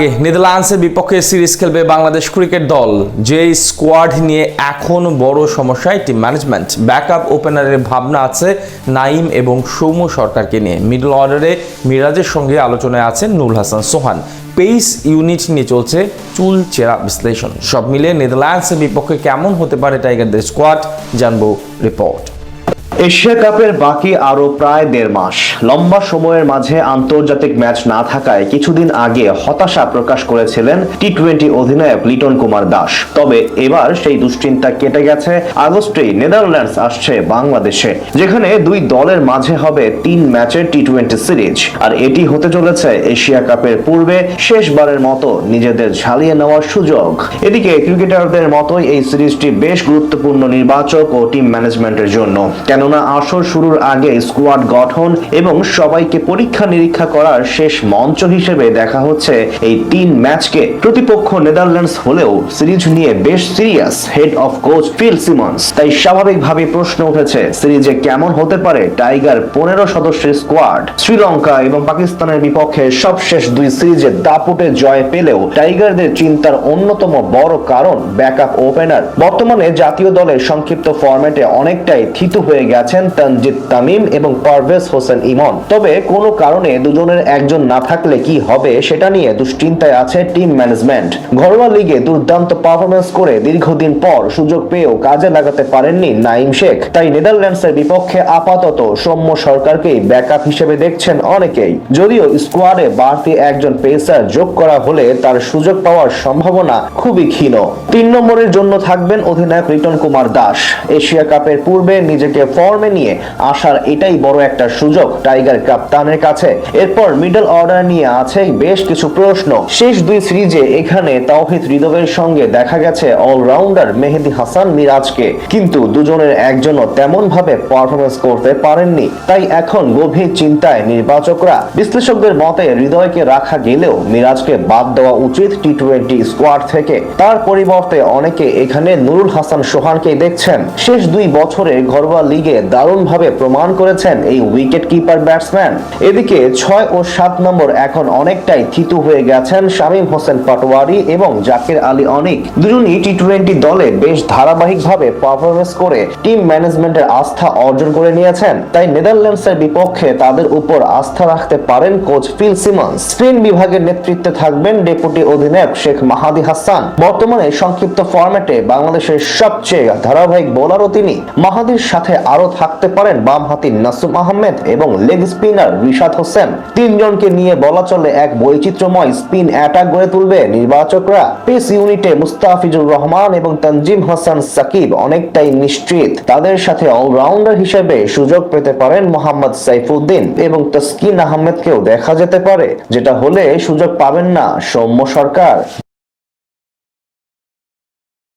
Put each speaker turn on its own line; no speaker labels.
আগে নেদারল্যান্ডসের বিপক্ষে সিরিজ খেলবে বাংলাদেশ ক্রিকেট দল। যে স্কোয়াড নিয়ে এখন বড় সমস্যায় টিম ম্যানেজমেন্ট ব্যাকআপ ওপেনারের ভাবনা আছে নাইম এবং সৌম্য সরকারকে নিয়ে। মিডল অর্ডারে মিরাজের সঙ্গে আলোচনায় আছেন নুরুল হাসান সোহান। পেস ইউনিট নিয়ে চলছে চুল চেরা বিশ্লেষণ। সব মিলে নেদারল্যান্ডসের বিপক্ষে কেমন হতে পারে টাইগারদের স্কোয়াড জানব রিপোর্ট
এশিয়া কাপের বাকি আরও প্রায় দেড় মাস। লম্বা সময়ের মাঝে আন্তর্জাতিক ম্যাচ না থাকায় কিছুদিন আগে হতাশা প্রকাশ করেছিলেন টি টোয়েন্টি অধিনায়ক লিটন কুমার দাস। তবে এবার সেই দুশ্চিন্তা কেটে গেছে। আগস্টেই নেদারল্যান্ডস আসছে বাংলাদেশে, যেখানে দুই দলের মাঝে হবে তিন ম্যাচের টি টোয়েন্টি সিরিজ। আর এটি হতে চলেছে এশিয়া কাপের পূর্বে শেষবারের মতো নিজেদের ঝালিয়ে নেওয়ার সুযোগ। এদিকে ক্রিকেটারদের মতোই এই সিরিজটি বেশ গুরুত্বপূর্ণ নির্বাচক ও টিম ম্যানেজমেন্টের জন্য। কেননা আসর শুরুর আগে স্কোয়াড গঠন এবং সবাইকে পরীক্ষা নিরীক্ষা করার শেষ মঞ্চ হিসেবে দেখা হচ্ছে। এই তিন ম্যাচকে প্রতিপক্ষ নেদারল্যান্ডস হলেও সিরিজ নিয়ে বেশ serious head of coach Phil Simmons. তাই স্বাভাবিকভাবে প্রশ্ন উঠেছে, সিরিজে কেমন হতে পারে টাইগার পনেরো সদস্যের স্কোয়াড? শ্রীলঙ্কা এবং পাকিস্তানের বিপক্ষে সবশেষ দুই সিরিজে দাপুটে জয় পেলেও টাইগারদের চিন্তার অন্যতম বড় কারণ ব্যাকআপ ওপেনার। বর্তমানে জাতীয় দলের সংক্ষিপ্ত ফরম্যাটে অনেকটাই থিতু হয়ে গেছেন তানজিদ তামিম এবং পারভেজ হোসেন ইমন। তবে কোনো কারণে দুজনের একজন না থাকলে কি হবে সেটা নিয়ে দুশ্চিন্তায় আছে টিম ম্যানেজমেন্ট। ঘরোয়া লিগে দুর্দান্ত পারফরমেন্স করে দীর্ঘদিন পর সুযোগ পেয়েও কাজে লাগাতে পারেননি নাইম শেখ। তাই নেদারল্যান্ডসের বিপক্ষে আপাতত সৌম্য সরকারকেই ব্যাকআপ হিসেবে দেখছেন অনেকেই। যদিও স্কোয়াডে বাড়তি একজন পেসার যোগ করা হলে তার সুযোগ পাওয়ার সম্ভাবনা খুবই ক্ষীণ। তিন নম্বরের জন্য থাকবেন অধিনায়ক রিটন কুমার দাস। এশিয়া কাপের পূর্বে নিজেকে ফর্মে নিয়ে আসার এটাই বড় একটা সুযোগ টাইগার কাপ্তানের কাছে। এরপর মিডল অর্ডার নিয়ে আছে বেশ কিছু প্রশ্ন। শেষ দুই সিরিজে এখানে তাওহিদ হৃদবের সঙ্গে দেখা গেছে অলরাউন্ডার মেহেদি হাসান মিরাজকে। কিন্তু দুজনের একজনও তেমন ভাবে পারফরমেন্স করতে পারেননি। তাই এখন গভীর চিন্তায় নির্বাচকরা বিশ্লেষকদের মতে হৃদয়কে রাখা গেলেও মিরাজকে বাদ দেওয়া উচিত টি টোয়েন্টি স্কোয়াড থেকে। তার পরিবর্তে অনেকে এখানে নুরুল হাসান সোহানকে দেখছেন। শেষ দুই বছরে ঘরোয়া লিগে দারুণভাবে প্রমাণ করেছেন এই উইকেট কিপার ব্যাটসম্যান এদিকে ছয় ও সাত নম্বর এখন অনেকটাই থিতু হয়ে গেছেন শামীম হোসেন পাটোয়ারি এবং জাকির আলী অনিক। দুজনই টি টোয়েন্টি দলে বেশ ধারাবাহিকভাবে পারফরমেন্স করে টিম ম্যানেজমেন্টের আস্থা অর্জন করে নিয়েছেন। তাই নেদারল্যান্ডসের বিপক্ষে তাদের উপর আস্থা রাখতে পারেন কোচ ফিল সিমন্স। স্পিন বিভাগের নেতৃত্বে থাকবেন ডেপুটি অধিনায়ক শেখ মাহাদি হাসান। বর্তমানে সংক্ষিপ্ত ফরম্যাটে বাংলাদেশের সবচেয়ে ধারাবাহিক বোলারও তিনি। মাহাদির সাথে আরও থাকতে পারেন বামহাতি নাসুম আহমেদ এবং লেগ স্পিনার রিশাদ হোসেন। তিনজনকে নিয়ে বলা চলে এক বৈচিত্র্যময় স্পিন অ্যাটাক গড়ে তুলবে নির্বাচকরা। পেস ইউনিটে মুস্তাফিজুর রহমান এবং তানজিম হাসান সাকিব অনেকটাই নিশ্চিত। তাদের সাথে অলরাউন্ডার হিসেবে সুযোগ পেতে পারেন মোহাম্মদ সাইফুদ্দিন এবং তসকিন আহমেদকেও দেখা যেতে পারে, যেটা হলে সুযোগ পাবেন না সৌম্য সরকার।